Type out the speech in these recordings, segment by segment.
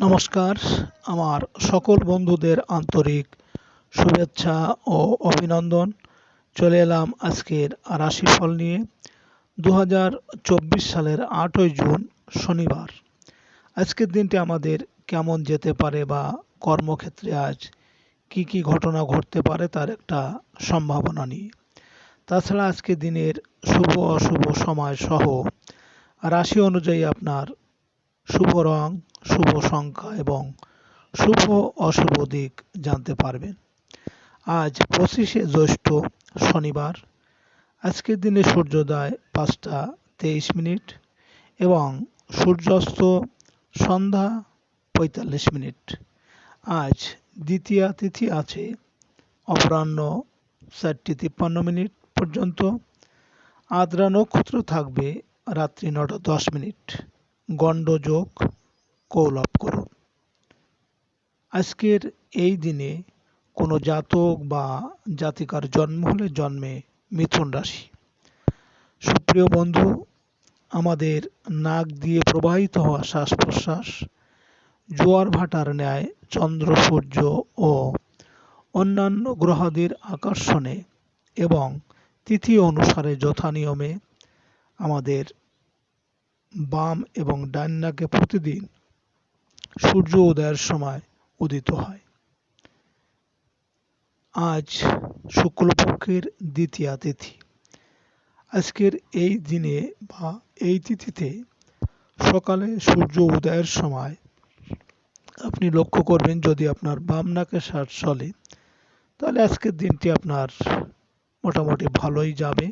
নমস্কার। আমার সকল বন্ধুদের আন্তরিক শুভেচ্ছা ও অভিনন্দন। চলে এলাম আজকের রাশিফল নিয়ে। দু হাজার চব্বিশ সালের আটই জুন, শনিবার। আজকের দিনটি আমাদের কেমন যেতে পারে বা কর্মক্ষেত্রে আজ কি কি ঘটনা ঘটতে পারে তার একটা সম্ভাবনা নিয়ে। তাছাড়া আজকে দিনের শুভ অশুভ সময় সহ রাশি অনুযায়ী আপনার শুভ রং শুভ সংখ্যা এবং শুভ অশুভ দিক জানতে পারবেন। আজ পঁচিশে জ্যৈষ্ঠ শনিবার। আজকের দিনে সূর্যোদয় পাঁচটা তেইশ মিনিট এবং সূর্যাস্ত সন্ধ্যা পঁয়তাল্লিশ মিনিট। আজ দ্বিতীয়া তিথি আছে, অপরাহ্ন চারটি তিপ্পান্ন মিনিট পর্যন্ত। আদ্রা নক্ষত্র থাকবে রাত্রি নটা দশ মিনিট। গণ্ডযোগ কৌলভ করুন। আজকের এই দিনে কোনো জাতক বা জাতিকার জন্ম হলে জন্মে মিথুন রাশি। সুপ্রিয় বন্ধু, আমাদের নাক দিয়ে প্রবাহিত হওয়া শ্বাস প্রশ্বাস জোয়ার ভাটার ন্যায় চন্দ্র সূর্য ও অন্যান্য গ্রহাদির আকর্ষণে এবং তিথি অনুসারে যথানিয়মে আমাদের বাম এবং ডান নাকে প্রতিদিন সূর্য উদয়ের সময় উদিত হয়। আজ শুক্লপক্ষের দ্বিতীয়া তিথি। আজকের এই দিনে বা এই তিথিতে সকালে সূর্য উদয়ের সময় আপনি লক্ষ্য করবেন, যদি আপনার বাম নাকে শ্বাস চলে, তাহলে আজকের দিনটি আপনার মোটামুটি ভালোই যাবে।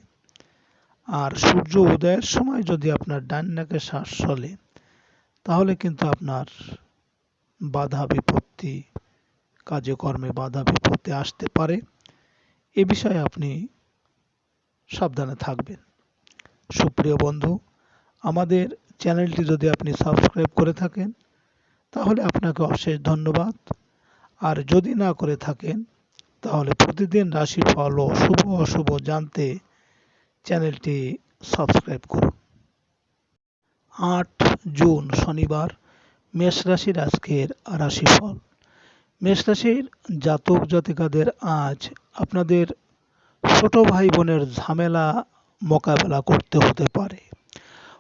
আর সূর্য উদয়ের সময় যদি আপনার ডান নাকে শ্বাস চলে, তাহলে কিন্তু আপনার বাধা বিপত্তি কাজে কর্মে বাধা বিপত্তি আসতে পারে। এ বিষয়ে আপনি সাবধানে থাকবেন। সুপ্রিয় বন্ধু, আমাদের চ্যানেলটি যদি আপনি সাবস্ক্রাইব করে থাকেন, তাহলে আপনাকে অশেষ ধন্যবাদ। আর যদি না করে থাকেন, তাহলে প্রতিদিন রাশিফল ও শুভ অশুভ জানতে চ্যানেলটি সাবস্ক্রাইব করুন। আট জুন শনিবার মেষ রাশির আজকের রাশিফল। মেষ রাশির জাতক জাতিকাদের আজ আপনাদের ছোট ভাই বোনের ঝামেলা মোকাবেলা করতে হতে পারে।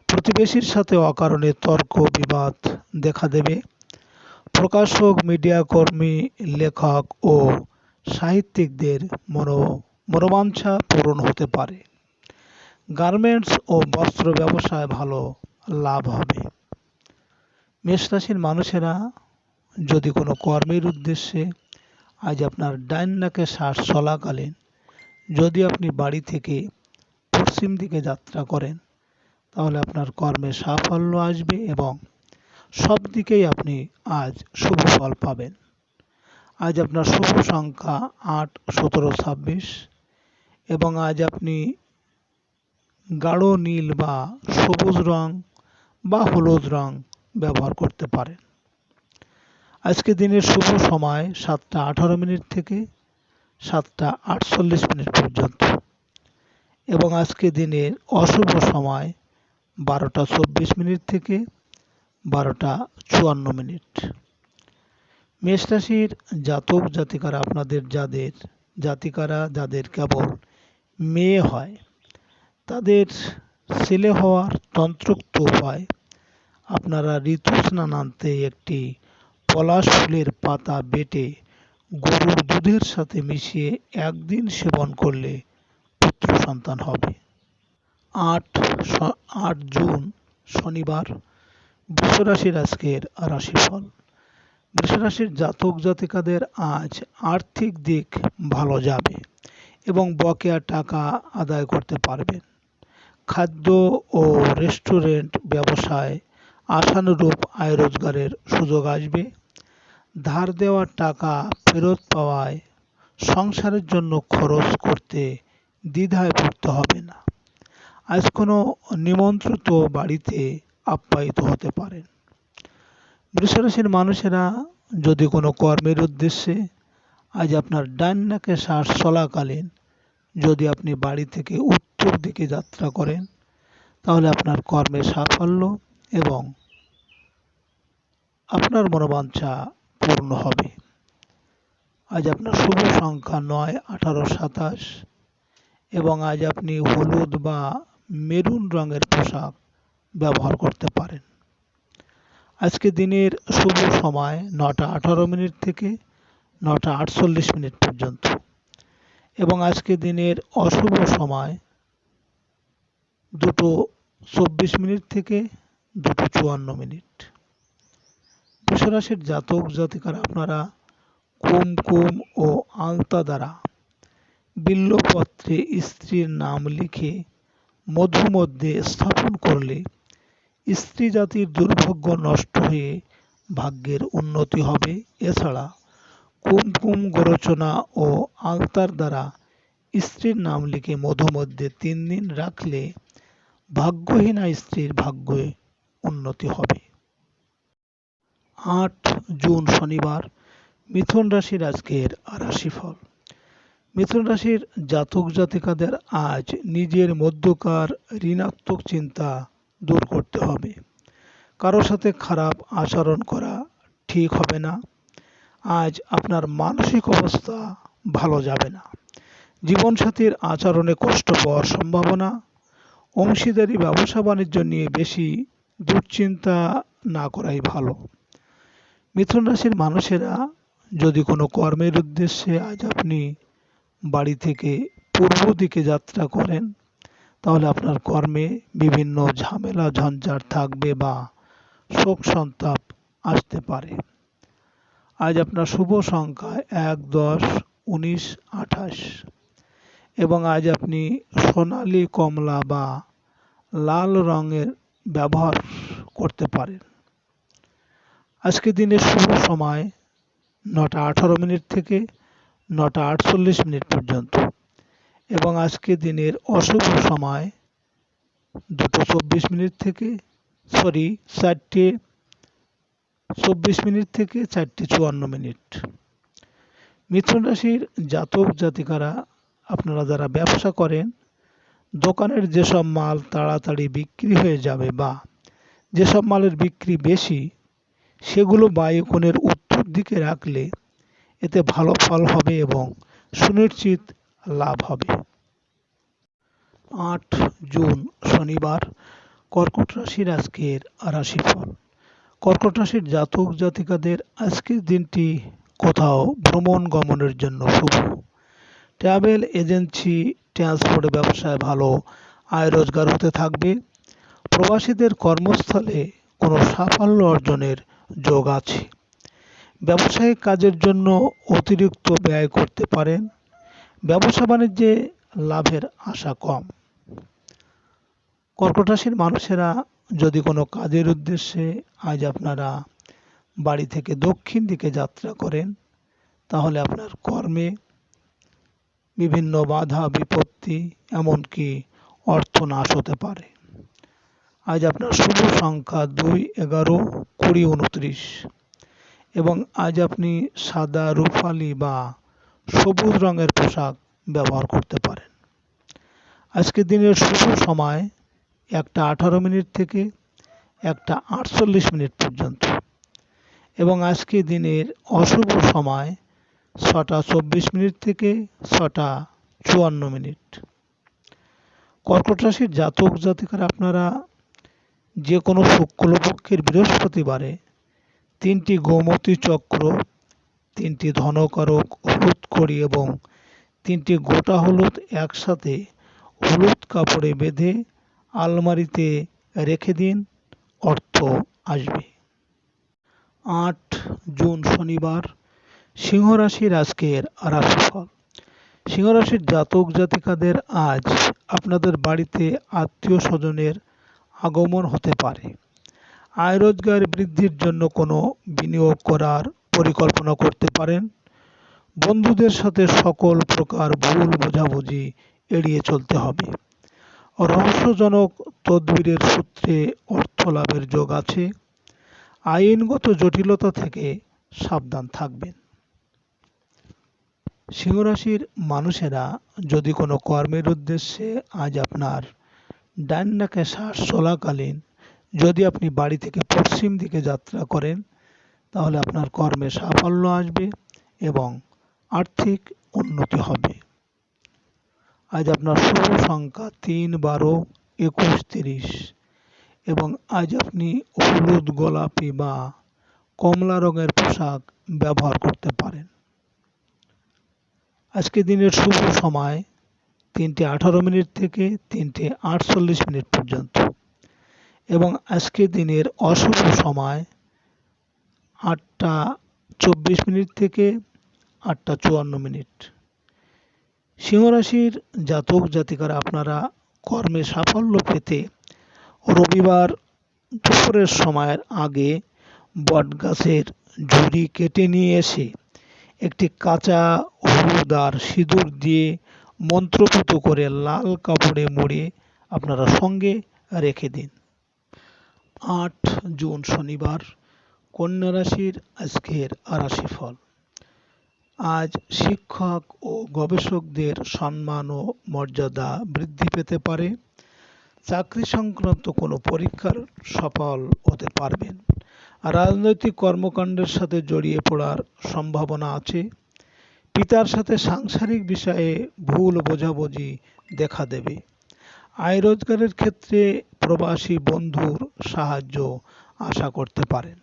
প্রতিবেশীর সাথে অকারণে তর্ক বিবাদ দেখা দেবে। প্রকাশক, মিডিয়া কর্মী, লেখক ও সাহিত্যিকদের মনো, মনোবাঞ্ছা পূরণ হতে পারে। গার্মেন্টস ও বস্ত্র ব্যবসায় ভালো লাভ হবে। মেষ রাশির মানুষেরা যদি কোনো কর্মের উদ্দেশ্যে আজ আপনার ডাইন নাকে শ্বাস চলাকালীন যদি আপনি বাড়ি থেকে পশ্চিম দিকে যাত্রা করেন, তাহলে আপনার কর্মে সাফল্য আসবে এবং সব দিকেই আপনি আজ শুভ ফল পাবেন। আজ আপনার শুভ সংখ্যা আট, সতেরো, ছাব্বিশ এবং আজ আপনি গাঢ় নীল বা সবুজ রং বা হলুদ রং ব্যবহার করতে পারেন। আজকে দিনের শুভ সময় সাতটা আঠারো মিনিট থেকে সাতটা আটচল্লিশ মিনিট পর্যন্ত এবং আজকে দিনের অশুভ সময় বারোটা চব্বিশ মিনিট থেকে বারোটা চুয়ান্ন মিনিট। মেষ রাশির জাতক জাতিকারা আপনাদের যাদের জাতিকারা যাদের কেবল মেয়ে হয়, তাদের ছেলে হওয়ার তন্ত্রোক্ত উপায় আপনারা ঋতু স্নানান্তে একটি পলাশ ফুলের পাতা বেটে গরুর দুধের সাথে মিশিয়ে একদিন সেবন করলে পুত্র সন্তান হবে। আট আট জুন, শনিবার, বৃষরাশির আজকের রাশিফল। বৃষরাশির জাতক জাতিকাদের আজ আর্থিক দিক ভালো যাবে এবং বকেয়া টাকা আদায় করতে পারবেন। খাদ্য ও রেস্টুরেন্ট ব্যবসায় আশানুরূপ আয় রোজগারের সুযোগ আসবে। ধার দেওয়া টাকা ফেরত পাওয়ায় সংসারের জন্য খরচ করতে দ্বিধায় পড়তে হবে না। আজ কোনো নিমন্ত্রিত বাড়িতে আপ্যায়িত হতে পারেন। বৃষরাশির মানুষেরা যদি কোনো কর্মের উদ্দেশ্যে আজ আপনার ডান নাকে শ্বাস চলাকালীন যদি আপনি বাড়ি থেকে উত্তর দিকে যাত্রা করেন, তাহলে আপনার কর্মের সাফল্য এবং আপনার মনোবাঞ্ছা পূর্ণ হবে। আজ আপনার শুভ সংখ্যা নয়, আঠারো, সাতাশ এবং আজ আপনি হলুদ বা মেরুন রঙের পোশাক ব্যবহার করতে পারেন। আজকে দিনের শুভ সময় নটা আঠারো মিনিট থেকে নটা আটচল্লিশ মিনিট পর্যন্ত এবং আজকে দিনের অশুভ সময় দুটো চব্বিশ মিনিট থেকে দুটো চুয়ান্ন মিনিট। বৃষরাশির জাতক জাতিকার আপনারা কুমকুম ও আলতা দ্বারা বিল্লপত্রে স্ত্রীর নাম লিখে মধু মধ্যে স্থাপন করলে স্ত্রী জাতির দুর্ভাগ্য নষ্ট হয়ে ভাগ্যের উন্নতি হবে। এছাড়া কুমকুম গরচনা ও আলতার দ্বারা স্ত্রীর নাম লিখে মধু মধ্যে তিন দিন রাখলে ভাগ্যহীনা স্ত্রীর ভাগ্যে উন্নতি হবে। আট জুন শনিবার, মিথুন রাশির আজকের রাশিফল। মিথুন রাশির জাতক জাতিকাদের আজ নিজের মধ্যকার ঋণাত্মক চিন্তা দূর করতে হবে। কারোর সাথে খারাপ আচরণ করা ঠিক হবে না। আজ আপনার মানসিক অবস্থা ভালো যাবে না। জীবনসাথীর আচরণে কষ্ট পাওয়ার সম্ভাবনা। অংশীদারি ব্যবসা বাণিজ্য নিয়ে বেশি দুশ্চিন্তা না করাই ভালো। মিথুন রাশির মানুষেরা যদি কোনো কর্মের উদ্দেশ্যে আজ আপনি বাড়ি থেকে পূর্ব দিকে যাত্রা করেন, তাহলে আপনার কর্মে বিভিন্ন ঝামেলা, ঝঞ্ঝাট থাকবে বা শোক সন্তাপ আসতে পারে। আজ আপনার শুভ সংখ্যা এক, দশ, উনিশ, আঠাশ। এবং আজ আপনি সোনালি, কমলা বা লাল রঙের ব্যবহার করতে পারেন আজকে দিনের শুভ সময় নটা আঠারো মিনিট থেকে নটা আটচল্লিশ মিনিট পর্যন্ত এবং আজকে দিনের অশুভ সময় দুটো চব্বিশ মিনিট থেকে, সরি, চারটে চব্বিশ মিনিট থেকে চারটে চুয়ান্ন মিনিট। মিথুন রাশির জাতক জাতিকারা, আপনারা যারা ব্যবসা করেন দোকানের যেসব মাল তাড়াতাড়ি বিক্রি হয়ে যাবে বা যেসব মালের বিক্রি বেশি, সেগুলো বায়ুকোণের উত্তর দিকে রাখলে এতে ভালো ফল হবে এবং সুনিশ্চিত লাভ হবে। আট জুন, শনিবার, কর্কট রাশির আজকের রাশিফল। কর্কট রাশির জাতক জাতিকাদের আজকের দিনটি কোথাও ভ্রমণ গমনের জন্য শুভ। ট্রাভেল এজেন্সি ট্রান্সপোর্ট ব্যবসায় ভালো আয় রোজগার হতে থাকবে। প্রবাসীদের কর্মস্থলে কোনো সাফল্য অর্জনের যোগ আছে। ব্যবসায়িক কাজের জন্য অতিরিক্ত ব্যয় করতে পারেন। ব্যবসা বাণিজ্যে লাভের আশা কম। কর্কট রাশির মানুষেরা যদি কোনো কাজের উদ্দেশ্যে আজ আপনারা বাড়ি থেকে দক্ষিণ দিকে যাত্রা করেন, তাহলে আপনার কর্মে বিভিন্ন বাধা, বিপত্তি, এমনকি অর্থ নাশ হতে পারে। আজ আপনার শুভ সংখ্যা দুই, এগারো, কুড়ি, উনত্রিশ। এবং আজ আপনি সাদা রুফালি বা সবুজ রঙের পোশাক ব্যবহার করতে পারেন। আজকের দিনের শুভ সময় একটা আঠারো মিনিট থেকে একটা আটচল্লিশ মিনিট পর্যন্ত। এবং আজকে দিনের অশুভ সময় ছটা চব্বিশ মিনিট থেকে ছটা চুয়ান্ন মিনিট। কর্কট রাশির জাতক জাতিকার আপনারা যে কোনো শুক্লপক্ষের বৃহস্পতিবারে তিনটি গোমতী চক্র, তিনটি ধনকারক হলুদ কড়ি এবং তিনটি গোটা হলুদ একসাথে হলুদ কাপড়ে বেঁধে আলমারিতে রেখে দিন, অর্থ আসবে। আট জুন শনিবার সিংহ রাশির আজকের রাশিফল। সিংহ রাশির জাতক জাতিকাদের আজ আপনাদের বাড়িতে আত্মীয় স্বজনের আগমন হতে পারে। আয় রোজগার বৃদ্ধির জন্য কোনো বিনিয়োগ করার পরিকল্পনা করতে পারেন। বন্ধুদের সাথে সকল প্রকার ভুল বোঝাবুঝি এড়িয়ে চলতে হবে। রহস্যজনক তদবিরের সূত্রে অর্থ লাভের যোগ আছে। আইনগত জটিলতা থেকে সাবধান থাকবেন। সিংহরাশির মানুষেরা যদি কোনো কর্মের উদ্দেশ্যে আজ আপনার ডান্নাকে শ্বাস চলাকালীন যদি আপনি বাড়ি থেকে পশ্চিম দিকে যাত্রা করেন, তাহলে আপনার কর্মে সাফল্য আসবে এবং আর্থিক উন্নতি হবে। আজ আপনার শুভ সংখ্যা তিন, বারো, একুশ, তিরিশ এবং আজ আপনি হলুদ, গোলাপি বা কমলা রঙের পোশাক ব্যবহার করতে পারেন। আজকে দিনের শুভ সময় তিনটে আঠারো মিনিট থেকে তিনটে আটচল্লিশ মিনিট পর্যন্ত। এবং আজকে দিনের অশুভ সময় আটটা চব্বিশ মিনিট থেকে আটটা চুয়ান্ন মিনিট। সিংহরাশির জাতক জাতিকারা, আপনারা কর্মে সাফল্য পেতে রবিবার দুপুরের সময়ের আগে বটগাছের ঝুড়ি কেটে নিয়ে এসে একটি কাঁচা হলুদ আর সিঁদুর দিয়ে মন্ত্রপুত করে লাল কাপড়ে মুড়ে আপনারা সঙ্গে রেখে দিন। আট জুন শনিবার, কন্যা রাশির আজকের রাশিফল। আজ শিক্ষক ও গবেষকদের সম্মান ও মর্যাদা বৃদ্ধি পেতে পারে। চাকরি সংক্রান্ত কোনো পরীক্ষার সফল হতে পারবেন। রাজনৈতিক কর্মকাণ্ডের সাথে জড়িয়ে পড়ার সম্ভাবনা আছে। পিতার সাথে সাংসারিক বিষয়ে ভুল বোঝাবুঝি দেখা দেবে। আয় রোজগারের ক্ষেত্রে প্রবাসী বন্ধুর সাহায্য আশা করতে পারেন।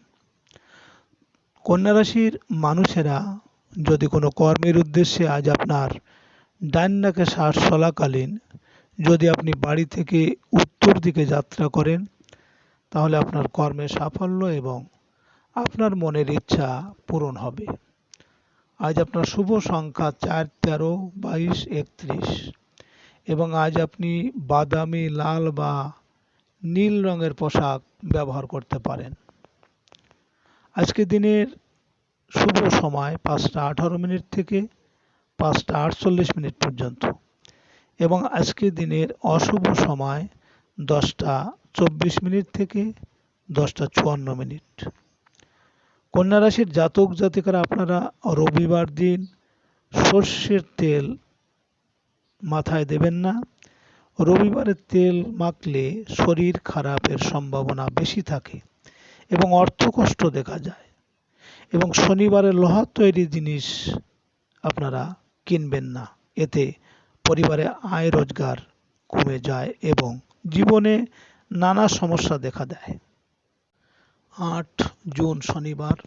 কন্যা রাশির মানুষেরা যদি কোনো কর্মের উদ্দেশ্যে আজ আপনার ডান নাকে শ্বাস চলাকালীন যদি আপনি বাড়ি থেকে উত্তর দিকে যাত্রা করেন, তাহলে আপনার কর্মে সাফল্য এবং আপনার মনের ইচ্ছা পূরণ হবে। আজ আপনার শুভ সংখ্যা চার, তেরো, বাইশ, একত্রিশ। এবং আজ আপনি বাদামি, লাল বা নীল রঙের পোশাক ব্যবহার করতে পারেন। আজকে দিনের শুভ সময় পাঁচটা আঠারো মিনিট থেকে পাঁচটা আটচল্লিশ মিনিট পর্যন্ত। এবং আজকে দিনের অশুভ সময় দশটা চব্বিশ মিনিট থেকে দশটা চুয়ান্ন মিনিট। কন্যা রাশির জাতক জাতিকারা আপনারা রবিবার দিন সর্ষের তেল মাথায় দেবেন না। রবিবারের তেল মাখলে শরীর খারাপের সম্ভাবনা বেশি থাকে এবং অর্থকষ্ট দেখা যায় এবং শনিবারে লোহার তৈরি জিনিস আপনারা কিনবেন না। এতে পরিবারে আয় রোজগার কমে যায় এবং জীবনে নানা সমস্যা দেখা দেয়। আট জুন শনিবার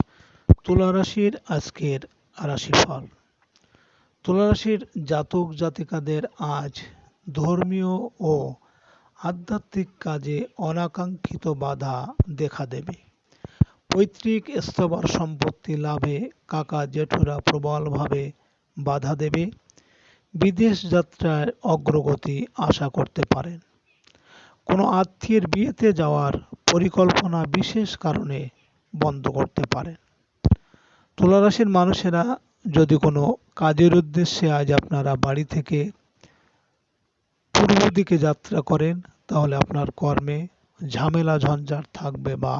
তুলা রাশির আজকের রাশিফল। তুলা রাশির জাতক জাতিকাদের আজ ধর্মীয় ও আধ্যাত্মিক কাজে অনাকাঙ্ক্ষিত বাধা দেখা দেবে। পৈতৃক স্থবর সম্পত্তি লাভে কাকা জেঠুরা প্রবলভাবে বাধা দেবে। বিদেশ যাত্রায় অগ্রগতি আশা করতে পারেন। কোনো আত্মীয়ের বিয়েতে যাওয়ার পরিকল্পনা বিশেষ কারণে বন্ধ করতে পারেন। তুলারাশির মানুষেরা যদি কোনো কাজের উদ্দেশ্যে আজ আপনারা বাড়ি থেকে পূর্ব দিকে যাত্রা করেন, তাহলে আপনার কর্মে ঝামেলা, ঝঞ্ঝাট থাকবে বা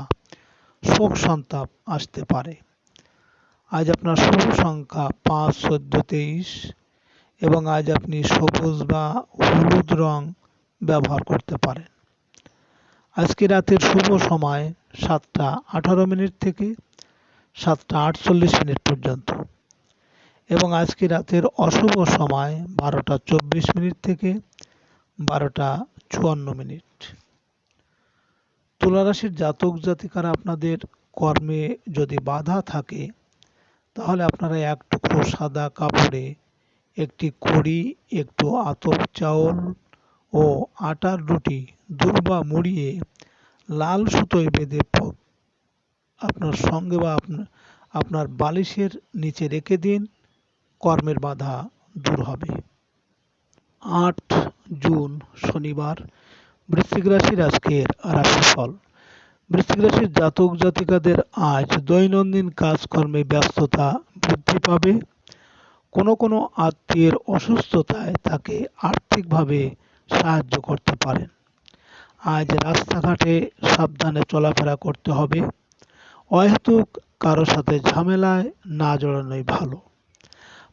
শোক সন্তাপ আসতে পারে। আজ আপনার শুভ সংখ্যা পাঁচ, চোদ্দ, তেইশ এবং আজ আপনি সবুজ বা হলুদ রং ব্যবহার করতে পারেন। আজকে রাতের শুভ সময় সাতটা আঠারো মিনিট থেকে সাতটা আটচল্লিশ মিনিট পর্যন্ত। এবং আজকে রাতের অশুভ সময় বারোটা চব্বিশ মিনিট থেকে বারোটা চুয়ান্ন মিনিট। তুলারাশির জাতক জাতিকারা আপনাদের কর্মে যদি বাধা থাকে, তাহলে আপনারা এক টুকরো সাদা কাপড়ে একটি কড়ি, একটু আতপ চাউল ও আটার রুটি দুর্বা মুড়িয়ে লাল সুতোয় বেঁধে আপনার সঙ্গে বা আপনার বালিশের নিচে রেখে দিন, কর্মের বাধা দূর হবে। আট জুন, শনিবার, বৃশ্চিক রাশির আজকের রাশিফল বৃশ্চিক রাশির জাতক জাতিকাদের আজ দৈনন্দিন কাজকর্মে ব্যস্ততা বৃদ্ধি পাবে। কোনো কোনো আত্মীয়ের অসুস্থতায় তাকে আর্থিকভাবে সাহায্য করতে পারেন। আজ রাস্তাঘাটে সাবধানে চলাফেরা করতে হবে। অহেতুক কারও সাথে ঝামেলায় না জড়ানোই ভালো।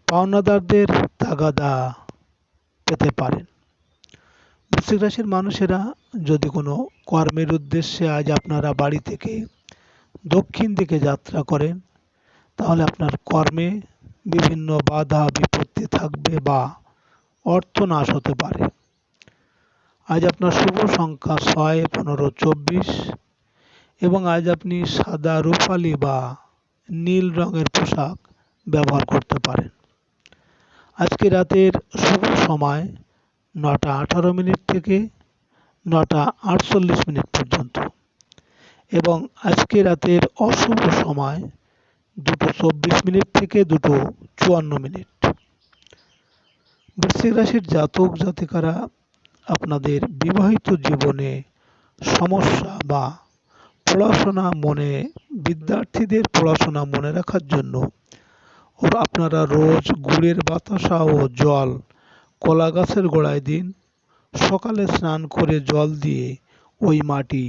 পাওনাদারদের তাগাদা পেতে পারেন। বৃশ্চিক রাশির মানুষেরা যদি কোনো কর্মের উদ্দেশ্যে আজ আপনারা বাড়ি থেকে দক্ষিণ দিকে যাত্রা করেন, তাহলে আপনার কর্মে বিভিন্ন বাধা বিপত্তি থাকবে বা অর্থনাশ হতে পারে। আজ আপনার শুভ সংখ্যা ছয়, পনেরো, চব্বিশ। এবং আজ আপনি সাদা রূপালি বা নীল রঙের পোশাক ব্যবহার করতে পারেন। আজকে রাতের শুভ সময় নটা আঠারো মিনিট থেকে নটা আটচল্লিশ মিনিট পর্যন্ত। এবং আজকে রাতের অশুভ সময় দুটো চব্বিশ মিনিট থেকে দুটো চুয়ান্ন মিনিট। বৃশ্চিক রাশির জাতক জাতিকারা আপনাদের বিবাহিত জীবনে সমস্যা বা পড়াশোনা মনে, বিদ্যার্থীদের পড়াশোনা মনে রাখার জন্য ওর আপনারা রোজ গুড়ের বাতাসা ও জল কলা গাছের গোড়ায় দিন। সকালে স্নান করে জল দিয়ে ওই মাটি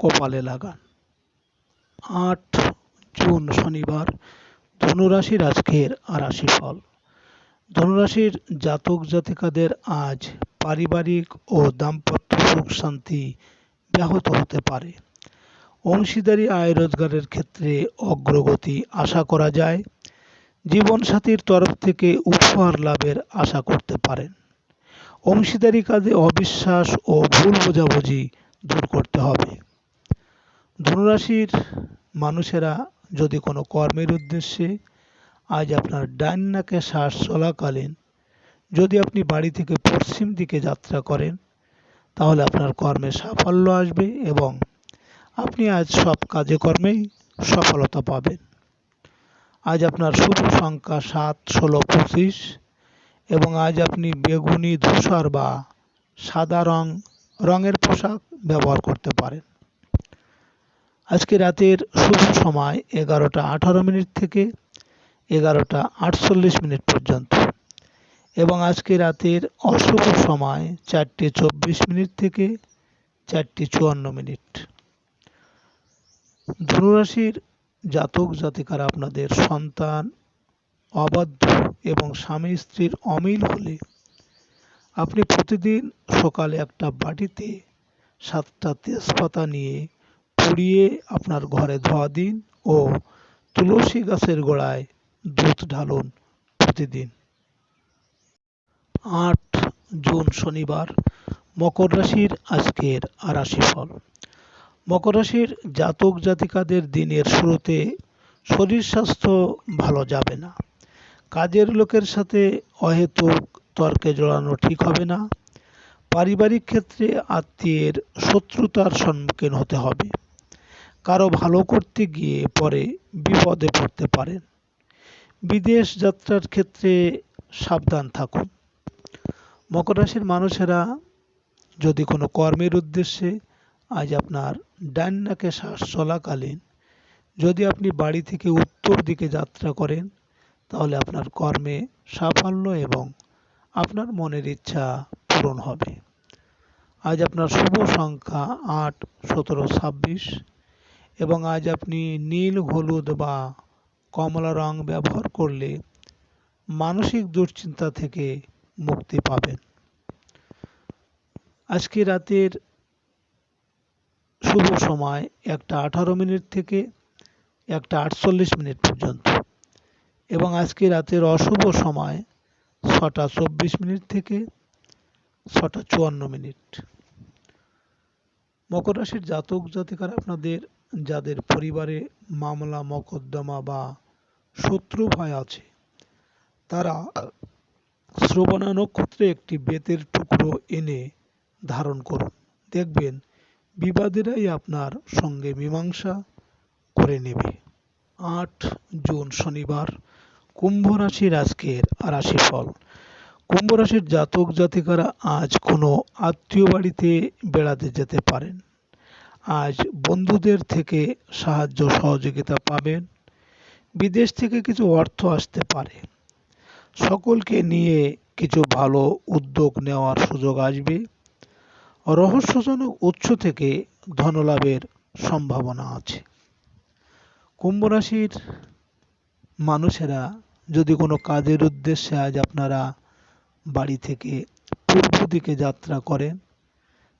কপালে লাগান। আট জুন শনিবার ধনুরাশির আজকের আর ফল ধনুরাশির জাতক জাতিকাদের আজ পারিবারিক ও দাম্পত্য সুখ শান্তি ব্যাহত হতে পারে। অংশীদারি আয় রোজগারের ক্ষেত্রে অগ্রগতি আশা করা যায়। জীবনসাথীর তরফ থেকে উপহার লাভের আশা করতে পারেন। অংশীদারি কাজে অবিশ্বাস ও ভুল বোঝাবুঝি দূর করতে হবে। ধনুরাশির মানুষেরা যদি কোনো কর্মের উদ্দেশ্যে আজ আপনার ডান নাকে শ্বাস চলাকালীন যদি আপনি বাড়ি থেকে পশ্চিম দিকে যাত্রা করেন, তাহলে আপনার কর্মে সাফল্য আসবে এবং আপনি আজ সব কাজে কর্মেই সফলতা পাবেন। আজ আপনার শুভ সংখ্যা সাত, ষোলো, পঁচিশ এবং আজ আপনি বেগুনি, ধূসর বা সাদা রং, রঙের পোশাক ব্যবহার করতে পারেন। আজকে রাতের শুভ সময় এগারোটা আঠারো মিনিট থেকে এগারোটা আটচল্লিশ মিনিট পর্যন্ত। এবং আজকে রাতের অশুভ সময় চারটে চব্বিশ মিনিট থেকে চারটে চুয়ান্ন মিনিট। ধনুরাশির জাতক জাতিকারা আপনাদের সন্তান, অবাধ্য এবং স্বামী স্ত্রীর অমিল হলে আপনি প্রতিদিন সকালে একটা বাটিতে সাতটা তেজপাতা নিয়ে পুড়িয়ে আপনার ঘরে ধোয়া দিন ও তুলসী গাছের গোড়ায় দুধ ঢালুন প্রতিদিন। আট জুন শনিবার, মকর রাশির আজকের আর ফল মকর রাশির জাতক জাতিকাদের দিনের শুরুতে শরীর স্বাস্থ্য ভালো যাবে না। কাজের লোকের সাথে অহেতুক তর্কে জড়ানো ঠিক হবে না। পারিবারিক ক্ষেত্রে আত্মীয়ের শত্রুতার সম্মুখীন হতে হবে। কারও ভালো করতে গিয়ে পরে বিপদে পড়তে পারেন। বিদেশ যাত্রার ক্ষেত্রে সাবধান থাকুন। মকর রাশির মানুষেরা যদি কোনো কর্মের উদ্দেশ্যে আজ আপনার ডান নাকে শ্বাস চলাকালীন যদি আপনি বাড়ি থেকে উত্তর দিকে যাত্রা করেন, তাহলে আপনার কর্মে সাফল্য এবং আপনার মনের ইচ্ছা পূরণ হবে। আজ আপনার শুভ সংখ্যা আট, সতেরো, ছাব্বিশ এবং আজ আপনি নীল, হলুদ বা কমলা রং ব্যবহার করলে মানসিক দুশ্চিন্তা থেকে মুক্তি পাবেন। আজকে রাতের শুভ সময় একটা আঠারো মিনিট থেকে একটা আটচল্লিশ মিনিট পর্যন্ত। এবং আজকে রাতের অশুভ সময় ছটা চব্বিশ মিনিট থেকে ছটা চুয়ান্ন মিনিট। মকর রাশির জাতক জাতিকার আপনাদের, যাদের পরিবারে মামলা, মকদ্দমা বা শত্রু ভয় আছে, তারা শ্রবণা নক্ষত্রে একটি বেতের টুকরো এনে ধারণ করুন। দেখবেন বিবাদেরাই আপনার সঙ্গে মীমাংসা করে নেবে। আট জুন শনিবার, কুম্ভ রাশির আজকের রাশিফল। কুম্ভ রাশির জাতক জাতিকারা আজ কোনো আত্মীয় বাড়িতে বেড়াতে যেতে পারেন। আজ বন্ধুদের থেকে সাহায্য সহযোগিতা পাবেন। বিদেশ থেকে কিছু অর্থ আসতে পারে। সকলকে নিয়ে কিছু ভালো উদ্যোগ নেওয়ার সুযোগ আসবে। রহস্যজনক উৎস থেকে ধনলাভের সম্ভাবনা আছে। কুম্ভ রাশির মানুষেরা যদি কোনো কাজের উদ্দেশ্যে আজ আপনারা বাড়ি থেকে পূর্ব দিকে যাত্রা করেন,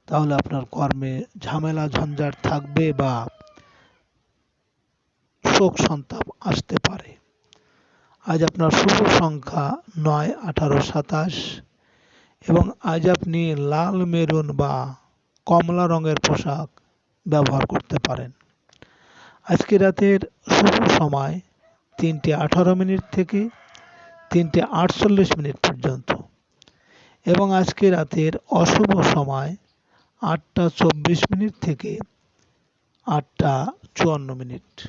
তাহলে আপনার কর্মে ঝামেলা, ঝঞ্ঝাট থাকবে বা শোক সন্তাপ আসতে পারে। আজ আপনার শুভ সংখ্যা নয়, আঠারো, সাতাশ। এবং আজ আপনি লাল মেরুন বা কমলা রঙের পোশাক ব্যবহার করতে পারেন। আজকে রাতের শুভ সময় তিনটে আঠারো মিনিট থেকে তিনটে আটচল্লিশ মিনিট পর্যন্ত। এবং আজকে রাতের অশুভ সময় আটটা চব্বিশ মিনিট থেকে আটটা চুয়ান্ন মিনিট।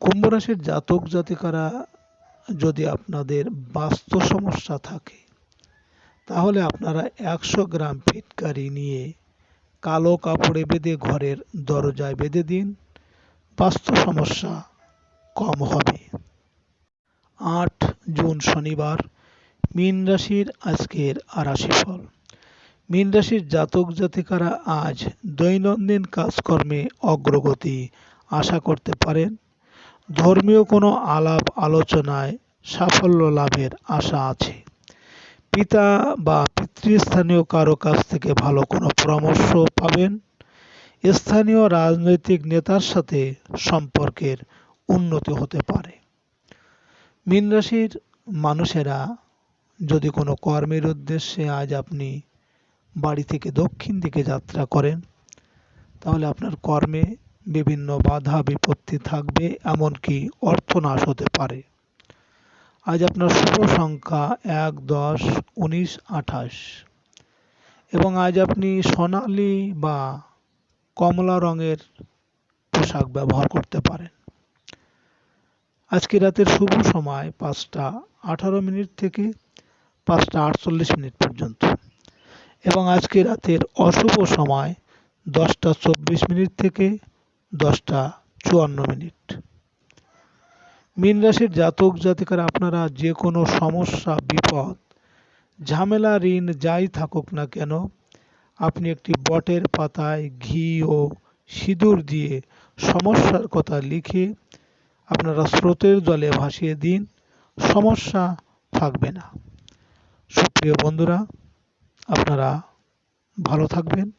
কুম্ভ রাশির জাতক জাতিকারা যদি আপনাদের বাস্তু সমস্যা থাকে, তাহলে আপনারা একশো গ্রাম ফিটকারি নিয়ে কালো কাপড়ে বেঁধে ঘরের দরজায় বেঁধে দিন। বাস্তু সমস্যা কম হবে। আট জুন শনিবার, মীন রাশির আজকের রাশিফল মীন রাশির জাতক জাতিকারা আজ দৈনন্দিন কাজকর্মে অগ্রগতি আশা করতে পারেন। ধর্মীয় কোনো আলাপ আলোচনায় সাফল্য লাভের আশা আছে। পিতা বা পিতৃস্থানীয় কারও কাছ থেকে ভালো কোনো পরামর্শ পাবেন। স্থানীয় রাজনৈতিক নেতার সাথে সম্পর্কের উন্নতি হতে পারে। মীন রাশির মানুষেরা যদি কোনো কর্মের উদ্দেশ্যে আজ আপনি বাড়ি থেকে দক্ষিণ দিকে যাত্রা করেন, তাহলে আপনার কর্মে বিভিন্ন বাধা বিপত্তি থাকবে, এমনকি অর্থনাশ হতে পারে। আজ আপনার শুভ সংখ্যা এক, দশ, উনিশ, আঠাশ। এবং আজ আপনি সোনালি বা কমলা রঙের পোশাক ব্যবহার করতে পারেন। আজকে রাতের শুভ সময় পাঁচটা আঠারো মিনিট থেকে পাঁচটা আটচল্লিশ মিনিট পর্যন্ত। এবং আজকে রাতের অশুভ সময় দশটা চব্বিশ মিনিট থেকে দশটা চুয়ান্ন মিনিট। মীন রাশির জাতক জাতিকার আপনারা যে কোনো সমস্যা, বিপদ, ঝামেলা, ঋণ যাই থাকুক না কেন, আপনি একটি বটের পাতায় ঘি ও সিঁদুর দিয়ে সমস্যার কথা লিখে আপনারা স্রোতের জলে ভাসিয়ে দিন, সমস্যা থাকবে না। সুপ্রিয় বন্ধুরা, আপনারা ভালো থাকবেন।